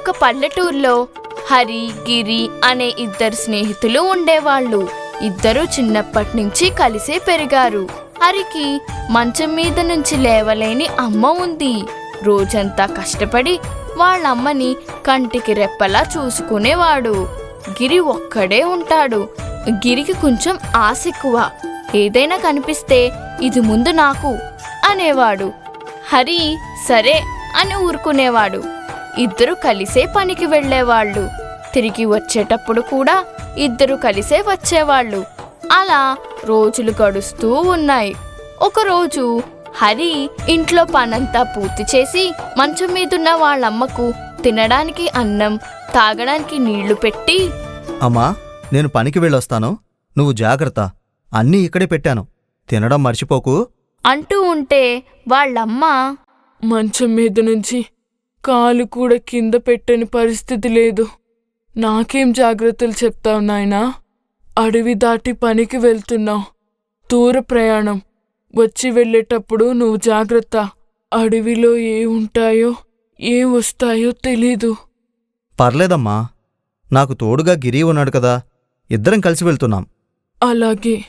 ఒక పల్లెటూరులో హరి గిరి అనే ఇద్దరు స్నేహితులు ఉండేవాళ్ళు. ఇద్దరు చిన్నప్పటి నుంచి కలిసే పెరిగారు. హరికి మంచం మీద నుంచి లేవలేని అమ్మ ఉంది. రోజంతా కష్టపడి వాళ్ళమ్మని కంటికి రెప్పలా చూసుకునేవాడు. గిరి ఒక్కడే ఉంటాడు. గిరికి కొంచెం ఆశ ఎక్కువ. ఏదైనా కనిపిస్తే ఇది ముందు నాకు అనేవాడు. హరి సరే అని ఊరుకునేవాడు. ఇద్దరు కలిసే పనికి వెళ్ళేవాళ్ళు. తిరిగి వచ్చేటప్పుడు కూడా ఇద్దరు కలిసే వచ్చేవాళ్ళు. అలా రోజులు గడుస్తూ ఉన్నాయి. ఒకరోజు హరి ఇంట్లో పనంతా పూర్తి చేసి మంచం మీదున్న వాళ్ళమ్మకు తినడానికి అన్నం తాగడానికి నీళ్ళు పెట్టి అమ్మా నేను పనికి వెళ్ళొస్తాను. నువ్వు జాగ్రత్త. అన్నీ ఇక్కడే పెట్టాను. తినడం మర్చిపోకు. అంటూ ఉంటే వాళ్ళమ్మ మంచం మీద నుంచి కాలు కూడా కింద పెట్టని పరిస్థితి లేదు. నాకేం జాగ్రత్తలు చెప్తావు నాయనా? అడవి దాటి పనికి వెళ్తున్నావు. దూర ప్రయాణం. వచ్చి వెళ్ళేటప్పుడు నువ్వు జాగ్రత్త. అడవిలో ఏ ఉంటాయో ఏం వస్తాయో తెలీదు. పర్లేదమ్మా. నాకు తోడుగా గిరి ఉన్నాడు కదా. ఇద్దరం కలిసి వెళ్తున్నాం. అలాగే.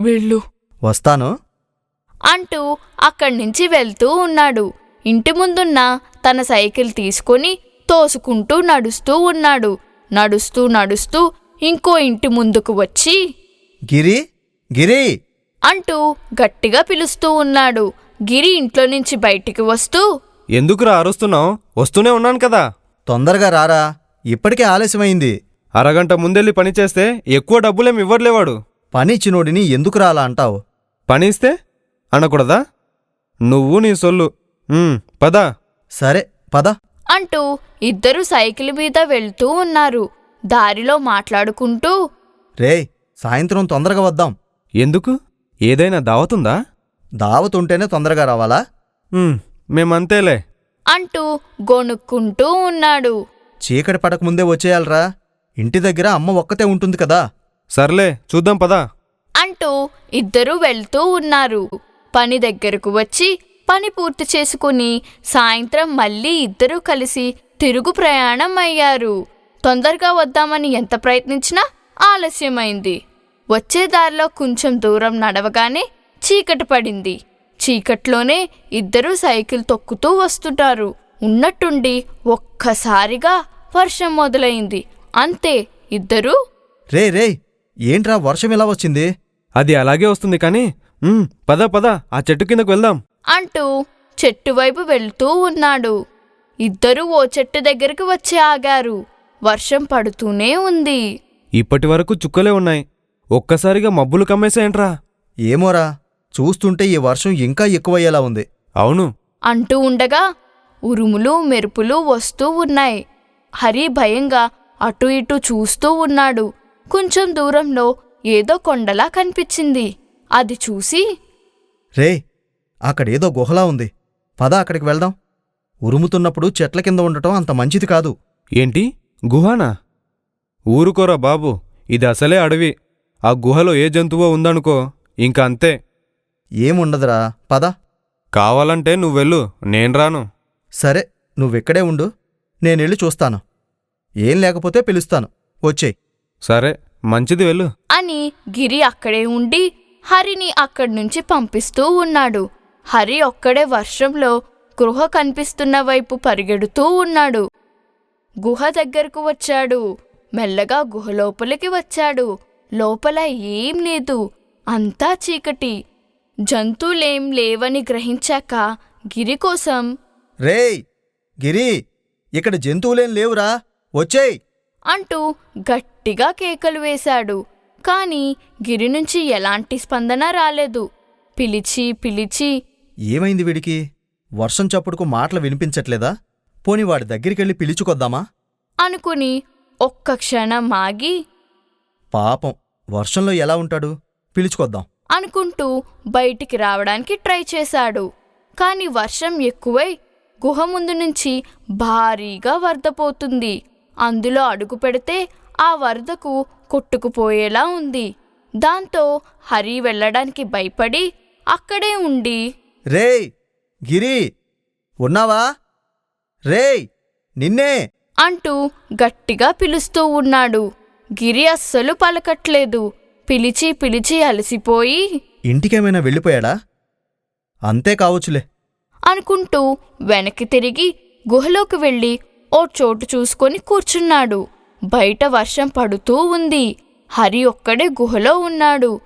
వెళ్ళు. వస్తాను. అంటూ అక్కడి నుంచి వెళ్తూ ఉన్నాడు. ఇంటి ముందున్న తన సైకిల్ తీసుకొని తోసుకుంటూ నడుస్తూ ఉన్నాడు. నడుస్తూ నడుస్తూ ఇంకో ఇంటి ముందుకు వచ్చి గిరి గిరి! అంటూ గట్టిగా పిలుస్తూ ఉన్నాడు. గిరి ఇంట్లో నుంచి బయటికి వస్తూ ఎందుకురా అరుస్తున్నావు? వస్తూనే ఉన్నాను కదా. తొందరగా రారా. ఇప్పటికే ఆలస్యమైంది. అరగంట ముందెళ్ళి పని చేస్తే ఎక్కువ డబ్బులేం ఇవ్వట్లేవాడు. పని ఇచ్చినోడిని ఎందుకు రాలా అంటావు? పని ఇస్తే అనకూడదా? నువ్వు నీ సొల్లు. పద. సరే పద. అంటూ ఇద్దరు సైకిల్ మీద వెళ్తూ ఉన్నారు. దారిలో మాట్లాడుకుంటూ రేయ్ సాయంత్రం తొందరగా వద్దాం. ఎందుకు? ఏదైనా దావతుందా? దావతుంటేనే తొందరగా రావాలా? మేమంతేలే. అంటూ గొణుక్కుంటూ ఉన్నాడు. చీకటి పడకముందే వచ్చేయాలరా. ఇంటి దగ్గర అమ్మ ఒక్కతే ఉంటుంది కదా. సర్లే చూద్దాం పదా. అంటూ ఇద్దరూ వెళ్తూ ఉన్నారు. పని దగ్గరకు వచ్చి పని పూర్తి చేసుకుని సాయంత్రం మళ్ళీ ఇద్దరూ కలిసి తిరుగు ప్రయాణం అయ్యారు. తొందరగా వద్దామని ఎంత ప్రయత్నించినా ఆలస్యమైంది. వచ్చే దారిలో కొంచెం దూరం నడవగానే చీకటి పడింది. చీకట్లోనే ఇద్దరూ సైకిల్ తొక్కుతూ వస్తుంటారు. ఉన్నట్టుండి ఒక్కసారిగా వర్షం మొదలైంది. అంతే ఇద్దరూ? రే రే ఏంట్రా వర్షం ఇలా వచ్చింది? అది అలాగే వస్తుంది కానీ ఉమ్, పద పద ఆ చెట్టు కిందకు వెళ్దాం. అంటూ చెట్టు వైపు వెళ్తూ ఉన్నాడు. ఇద్దరూ ఓ చెట్టు దగ్గరికి వచ్చి ఆగారు. వర్షం పడుతూనే ఉంది. ఇప్పటి వరకు చుక్కలే ఉన్నాయి. ఒక్కసారిగా మబ్బులు కమ్మేసాయంట్రా ఏమోరా చూస్తుంటే ఈ వర్షం ఇంకా ఎక్కువయ్యేలా ఉంది. అవును. అంటూ ఉండగా ఉరుములు మెరుపులు వస్తూ ఉన్నాయి. హరి భయంగా అటు ఇటు చూస్తూ ఉన్నాడు. కొంచెం దూరంలో ఏదో కొండలా కనిపించింది. అది చూసి రే అక్కడేదో గుహలా ఉంది. పద అక్కడికి వెళ్దాం. ఉరుముతున్నప్పుడు చెట్ల కింద ఉండటం అంత మంచిది కాదు. ఏంటి? గుహనా? ఊరుకోరా బాబు. ఇది అసలే అడవి. ఆ గుహలో ఏ జంతువో ఉందనుకో ఇంక అంతే. ఏముండదురా పద. కావాలంటే నువ్వెళ్ళు నేను రాను. సరే నువ్వెక్కడే ఉండు. నేనెళ్ళి చూస్తాను. ఏం లేకపోతే పిలుస్తాను. వచ్చేయ్. సరే మంచిది వెళ్ళు. అని గిరి అక్కడే ఉండి హరిని అక్కడి నుంచి పంపిస్తూ ఉన్నాడు. హరి ఒక్కడే వర్షంలో గృహ కనిపిస్తున్న వైపు పరిగెడుతూ ఉన్నాడు. గుహ దగ్గరకు వచ్చాడు. మెల్లగా గుహ లోపలికి వచ్చాడు. లోపల ఏం లేదు. అంతా చీకటి. జంతువులేం లేవని గ్రహించాక గిరి కోసం రేయ్ గిరి ఇక్కడ జంతువులేం లేవురా వచ్చేయ్! అంటూ గట్టిగా కేకలు వేశాడు. కాని గిరి నుంచి ఎలాంటి స్పందన రాలేదు. పిలిచి పిలిచి ఏమైంది వీడికి? వర్షం చప్పుడుకు మాటలు వినిపించట్లేదా? పోని వాడి దగ్గరికెళ్ళి పిలుచుకొద్దామా? అనుకుని ఒక్క క్షణం ఆగి పాపం వర్షంలో ఎలా ఉంటాడు? పిలుచుకొద్దాం. అనుకుంటూ బయటికి రావడానికి ట్రై చేశాడు. కాని వర్షం ఎక్కువై గుహ ముందు నుంచి భారీగా వరద పోతుంది. అందులో అడుగు పెడితే ఆ వరదకు కొట్టుకుపోయేలా ఉంది. దాంతో హరి వెళ్ళడానికి భయపడి అక్కడే ఉండి రేయ్ గిరి ఉన్నావా? రేయ్ నిన్నే. అంటూ గట్టిగా పిలుస్తూ ఉన్నాడు. గిరి అస్సలు పలకట్లేదు. పిలిచి పిలిచి అలసిపోయి ఇంటికేమైనా వెళ్ళిపోయాడా? అంతే కావచ్చులే. అనుకుంటూ వెనక్కి తిరిగి గుహలోకి వెళ్ళి ఓ చోటు చూసుకొని కూర్చున్నాడు. బయట వర్షం పడుతూ ఉంది. హరి ఒక్కడే గుహలో ఉన్నాడు.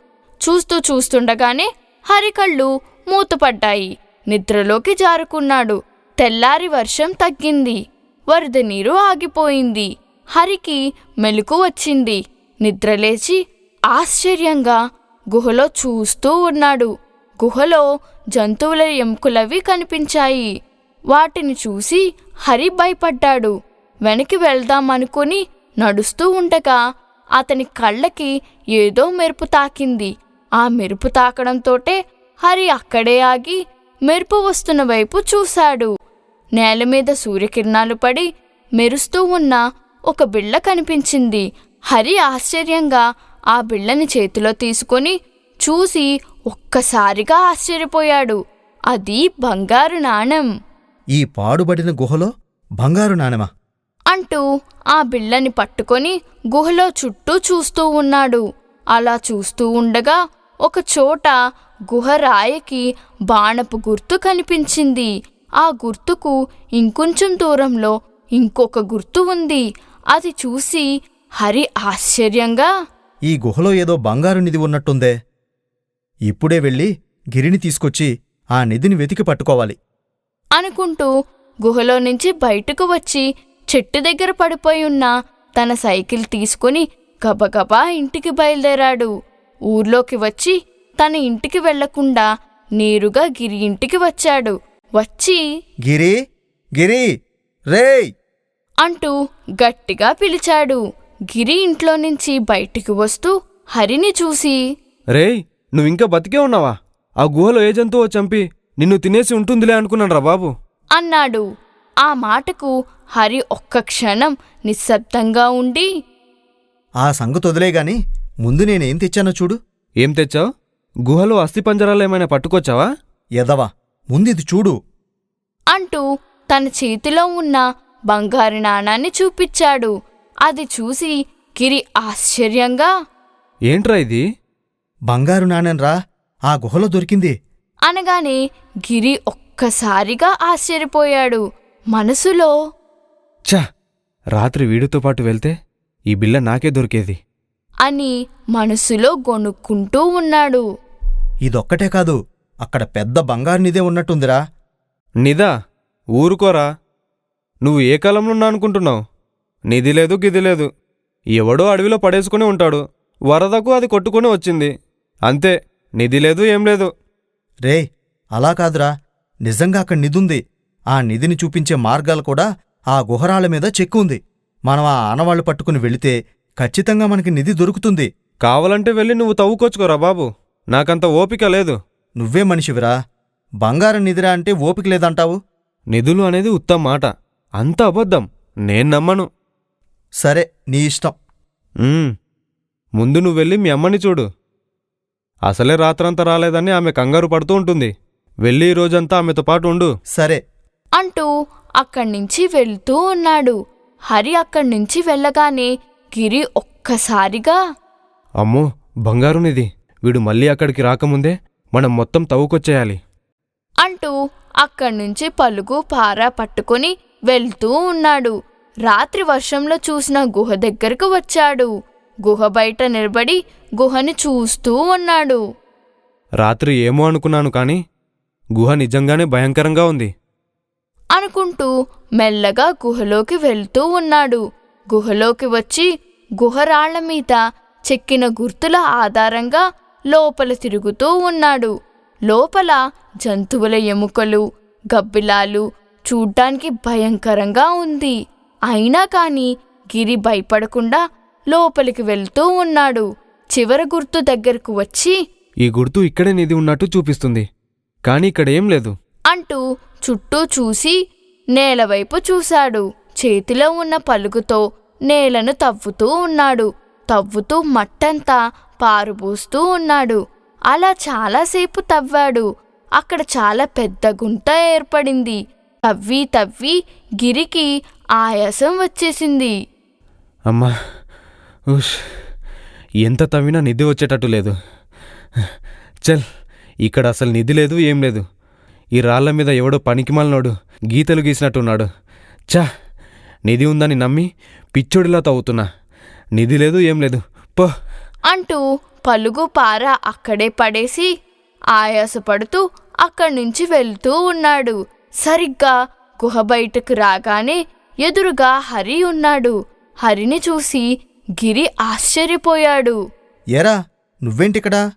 చూస్తూ చూస్తుండగానే హరి కళ్ళు మూతపడ్డాయి. నిద్రలోకి జారుకున్నాడు. తెల్లారి వర్షం తగ్గింది. వరద నీరు ఆగిపోయింది. హరికి మెలకు వచ్చింది. నిద్రలేచి ఆశ్చర్యంగా గుహలో చూస్తూ ఉన్నాడు. గుహలో జంతువుల ఎముకలవి కనిపించాయి. వాటిని చూసి హరి భయపడ్డాడు. వెనక్కి వెళ్దామనుకుని నడుస్తూ ఉండగా అతని కళ్ళకి ఏదో మెరుపు తాకింది. ఆ మెరుపు తాకడంతోటే హరి అక్కడే ఆగి మెరుపు వస్తున్న వైపు చూశాడు. నేల మీద సూర్యకిరణాలు పడి మెరుస్తూ ఉన్న ఒక బిళ్ళ కనిపించింది. హరి ఆశ్చర్యంగా ఆ బిళ్ళని చేతిలో తీసుకొని చూసి ఒక్కసారిగా ఆశ్చర్యపోయాడు. అది బంగారు నాణెం. ఈ పాడుబడిన గుహలో బంగారు నాణెమా? అంటూ ఆ బిళ్ళని పట్టుకొని గుహలో చుట్టూ చూస్తూ ఉన్నాడు. అలా చూస్తూ ఉండగా ఒక చోట గుహ రాయికి బాణపు గుర్తు కనిపించింది. ఆ గుర్తుకు ఇంకొంచెం దూరంలో ఇంకొక గుర్తు ఉంది. అది చూసి హరి ఆశ్చర్యంగా ఈ గుహలో ఏదో బంగారు నిధి ఉన్నట్టుందే. ఇప్పుడే వెళ్ళి గిరిని తీసుకొచ్చి ఆ నిధిని వెతికి పట్టుకోవాలి. అనుకుంటూ గుహలో నుంచి బయటకు వచ్చి చెట్టు దగ్గర పడిపోయి ఉన్న తన సైకిల్ తీసుకుని గబగబా ఇంటికి బయలుదేరాడు. ఊర్లోకి వచ్చి తన ఇంటికి వెళ్ళకుండా నేరుగా గిరి ఇంటికి వచ్చాడు. వచ్చి గిరి గిరి రేయ్! అంటూ గట్టిగా పిలిచాడు. గిరి ఇంట్లో నుంచి బయటికి వస్తూ హరిని చూసి రేయ్ నువ్వింకా బతికే ఉన్నావా? ఆ గుహలో ఏ జంతువో చంపి నిన్ను తినేసి ఉంటుందిలే అనుకున్నాను రా బాబు. అన్నాడు. ఆ మాటకు హరి ఒక్క క్షణం నిశ్శబ్దంగా ఉండి ఆ సంగతి వదిలేగాని ముందు నేనేం తెచ్చానో చూడు. ఏం తెచ్చావు? గుహలో అస్థిపంజరాలు ఏమైనా పట్టుకొచ్చావా? ఎదవా ముందిది చూడు. అంటూ తన చేతిలో ఉన్న బంగారు నాణాన్ని చూపించాడు. అది చూసి గిరి ఆశ్చర్యంగా ఏంట్రా ఇది? బంగారు నాణెంరా ఆ గుహలో దొరికింది. అనగానే గిరి ఒక్కసారిగా ఆశ్చర్యపోయాడు. మనసులో ఛ రాత్రి వీడితో పాటు వెళ్తే ఈ బిల్ల నాకే దొరికేది. అని మనసులో గొనుక్కుంటూ ఉన్నాడు. ఇదొక్కటే కాదు అక్కడ పెద్ద బంగారు నిధే ఉన్నట్టుందిరా. నిదా ఊరుకోరా. నువ్వు ఏ కాలంలో ఉన్నా అనుకుంటున్నావు? నిధి లేదు గిది లేదు. ఎవడో అడవిలో పడేసుకుని ఉంటాడు. వరదకు అది కొట్టుకుని వచ్చింది. అంతే నిధి లేదు ఏం లేదు. రేయ్ అలా కాదురా. నిజంగా అక్కడ నిధుంది. ఆ నిధిని చూపించే మార్గాలు కూడా ఆ గుహరాల మీద చెక్కు ఉంది. మనం ఆ ఆనవాళ్ళు పట్టుకుని వెళితే ఖచ్చితంగా మనకి నిధి దొరుకుతుంది. కావాలంటే వెళ్ళి నువ్వు తవ్వుకొచ్చుకోరా బాబు. నాకంత ఓపిక లేదు. నువ్వే మనిషివిరా. బంగారం నిధిరా అంటే ఓపిక లేదంటావు? నిధులు అనేది ఉత్తమ మాట. అంత అబద్ధం. నేను నమ్మను. సరే నీ ఇష్టం. ఉమ్, ముందు నువ్వు వెళ్ళి మీ అమ్మని చూడు. అసలే రాత్రంతా రాలేదని ఆమె కంగారు పడుతూ ఉంటుంది. వెళ్ళి ఈ రోజంతా ఆమెతో పాటు ఉండు. సరే. అంటూ అక్కడి నుంచి వెళ్తూ ఉన్నాడు. హరి అక్కడి నుంచి వెళ్ళగానే గిరి ఒక్కసారిగా అమ్మో బంగారునిది వీడు మళ్ళీ అక్కడికి రాకముందే మనం మొత్తం తవ్వుకొచ్చేయాలి. అంటూ అక్కడి నుంచి పలుగు పార పట్టుకొని వెళ్తూ ఉన్నాడు. రాత్రి వర్షంలో చూసిన గుహ దగ్గరకు వచ్చాడు. గుహ బయట నిలబడి గుహని చూస్తూ ఉన్నాడు. రాత్రి ఏమో అనుకున్నాను కాని గుహ నిజంగానే భయంకరంగా ఉంది. అనుకుంటూ మెల్లగా గుహలోకి వెళ్తూ ఉన్నాడు. గుహలోకి వచ్చి గుహరాళ్ళ మీద చెక్కిన గుర్తుల ఆధారంగా లోపల తిరుగుతూ ఉన్నాడు. లోపల జంతువుల ఎముకలు గబ్బిలాలు చూడ్డానికి భయంకరంగా ఉంది. అయినా కాని గిరి భయపడకుండా లోపలికి వెళ్తూ ఉన్నాడు. చివరి గుర్తు దగ్గరకు వచ్చి ఈ గుర్తు ఇక్కడే నిధి ఉన్నట్టు చూపిస్తుంది. కాని ఇక్కడేం లేదు. అంటూ చుట్టూ చూసి నేలవైపు చూశాడు. చేతిలో ఉన్న పలుగుతో నేలను తవ్వుతూ ఉన్నాడు. తవ్వుతూ మట్టంతా పారుబూస్తూ ఉన్నాడు. అలా చాలాసేపు తవ్వాడు. అక్కడ చాలా పెద్ద గుంట ఏర్పడింది. తవ్వి తవ్వి గిరికి ఆయాసం వచ్చేసింది. అమ్మా ఉష్ ఎంత తవ్వినా నిధి వచ్చేటట్టు లేదు. చల్ ఇక్కడ అసలు నిధి లేదు ఏం లేదు. ఈ రాళ్ళ మీద ఎవడో పనికిమాలినోడు గీతలు గీసినట్టున్నాడు. చా నిధి ఉందని నమ్మి పిచ్చోడిలా తవ్వుతున్నా. నిధి లేదు ఏం లేదు. పో. అంటూ పలుగు పార అక్కడే పడేసి ఆయాసపడుతూ అక్కడి నుంచి వెళ్తూ ఉన్నాడు. సరిగ్గా గుహ బయటకు రాగానే ఎదురుగా హరి ఉన్నాడు. హరిని చూసి గిరి ఆశ్చర్యపోయాడు. ఏరా నువ్వేంటిక్కడా?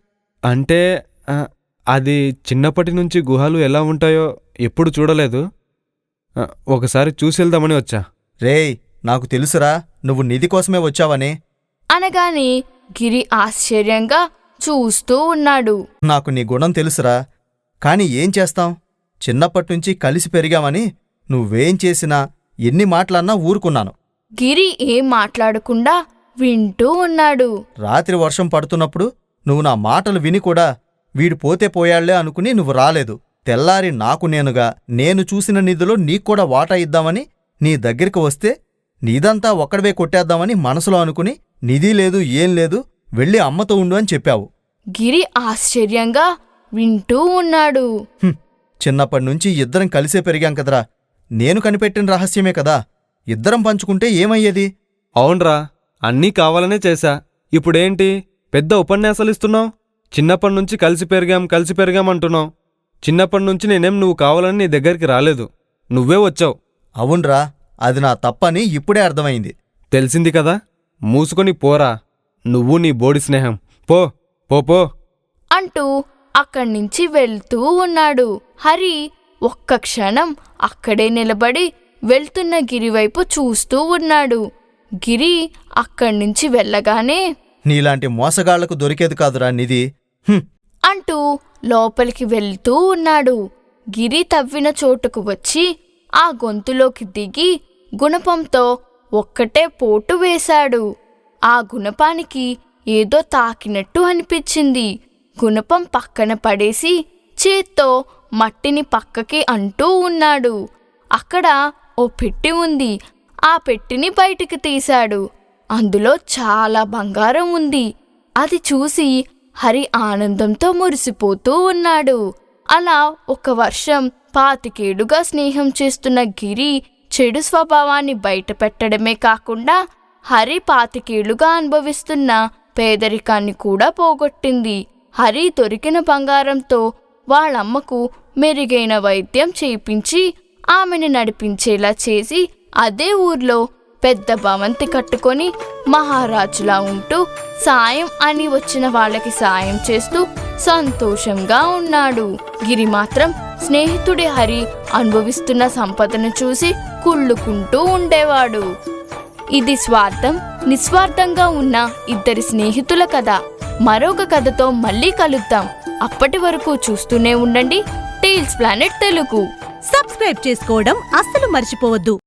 అంటే ఆ, అది చిన్నప్పటి నుంచి గుహలు ఎలా ఉంటాయో ఎప్పుడు చూడలేదు. ఆ, ఒకసారి చూసి వెళ్దామని వచ్చా. రేయ్ నాకు తెలుసురా నువ్వు నిధి కోసమే వచ్చావని. అనగానే గిరి ఆశ్చర్యంగా చూస్తూ ఉన్నాడు. నాకు నీ గుణం తెలుసురా. కాని ఏం చేస్తాం? చిన్నప్పటినుంచి కలిసి పెరిగామని నువ్వేం చేసినా ఎన్ని మాటలన్నా ఊరుకున్నాను. గిరి ఏం మాట్లాడకుండా వింటూ ఉన్నాడు. రాత్రి వర్షం పడుతున్నప్పుడు నువ్వు నా మాటలు విని కూడా వీడు పోతే పోయాళ్ళే అనుకుని నువ్వు రాలేదు. తెల్లారి నాకు నేనుగా నేను చూసిన నిధిలో నీక్కూడా వాటా ఇద్దామని నీ దగ్గరికి వస్తే నీదంతా ఒక్కడవే కొట్టేద్దామని మనసులో అనుకుని నిధి లేదు ఏం లేదు వెళ్ళి అమ్మతో ఉండు అని చెప్పావు. గిరి ఆశ్చర్యంగా వింటూ ఉన్నాడు. చిన్నప్పటినుంచి ఇద్దరం కలిసే పెరిగాం కదరా. నేను కనిపెట్టిన రహస్యమే కదా. ఇద్దరం పంచుకుంటే ఏమయ్యేది? అవునరా అన్నీ కావాలనే చేశా. ఇప్పుడేంటి? పెద్ద ఉపన్యాసాలు ఇస్తున్నావు. చిన్నప్పటి నుంచి కలిసి పెరిగాం కలిసి పెరిగాం అంటున్నావు. చిన్నప్పటి నుంచి నేనేం నువ్వు కావాలని నీ దగ్గరికి రాలేదు. నువ్వే వచ్చావు. అవునరా అది నా తప్పని ఇప్పుడే అర్థమైంది. తెలిసింది కదా? మూసుకొని పోరా. నువ్వు నీ బోడి స్నేహం. పో పో పో. అంటూ అక్కడి నుంచి వెళ్తూ ఉన్నాడు. హరి ఒక్క క్షణం అక్కడే నిలబడి వెళ్తున్న గిరి వైపు చూస్తూ ఉన్నాడు. గిరి అక్కడి నుంచి వెళ్ళగానే నీలాంటి మోసగాళ్ళకు దొరికేది కాదురా నిధి. హ్మ్, అంటూ లోపలికి వెళ్తూ ఉన్నాడు. గిరి తవ్విన చోటుకు వచ్చి ఆ గొంతులోకి దిగి గుణపంతో ఒక్కటే పోటు వేశాడు. ఆ గుణపానికి ఏదో తాకినట్టు అనిపించింది. గుణపం పక్కన పడేసి చేత్తో మట్టిని పక్కకి అంటూ ఉన్నాడు. అక్కడ ఓ పెట్టి ఉంది. ఆ పెట్టిని బయటికి తీశాడు. అందులో చాలా బంగారం ఉంది. అది చూసి హరి ఆనందంతో మురిసిపోతూ ఉన్నాడు. అలా ఒక వర్షం పాతికేడుగా స్నేహం చేస్తున్న గిరి చెడు స్వభావాన్ని బయట పెట్టడమే కాకుండా హరి పాతికేళ్ళుగా అనుభవిస్తున్న పేదరికాన్ని కూడా పోగొట్టింది. హరి దొరికిన బంగారంతో వాళ్ళమ్మకు మెరుగైన వైద్యం చేయించి ఆమెను నడిపించేలా చేసి అదే ఊర్లో పెద్ద భవంతి కట్టుకొని మహారాజులా ఉంటూ సాయం అని వచ్చిన వాళ్ళకి సాయం చేస్తూ సంతోషంగా ఉన్నాడు. గిరి మాత్రం స్నేహితుడి హరి అనుభవిస్తున్న సంపదను చూసి కుళ్ళుకుంటూ ఉండేవాడు. ఇది స్వార్థం నిస్వార్థంగా ఉన్న ఇద్దరి స్నేహితుల కథ. మరొక కథతో మళ్ళీ కలుద్దాం. అప్పటి వరకు చూస్తూనే ఉండండి. Tiles planet Telugu. సబ్స్క్రైబ్ చేసుకోవడం అస్సలు మర్చిపోవద్దు.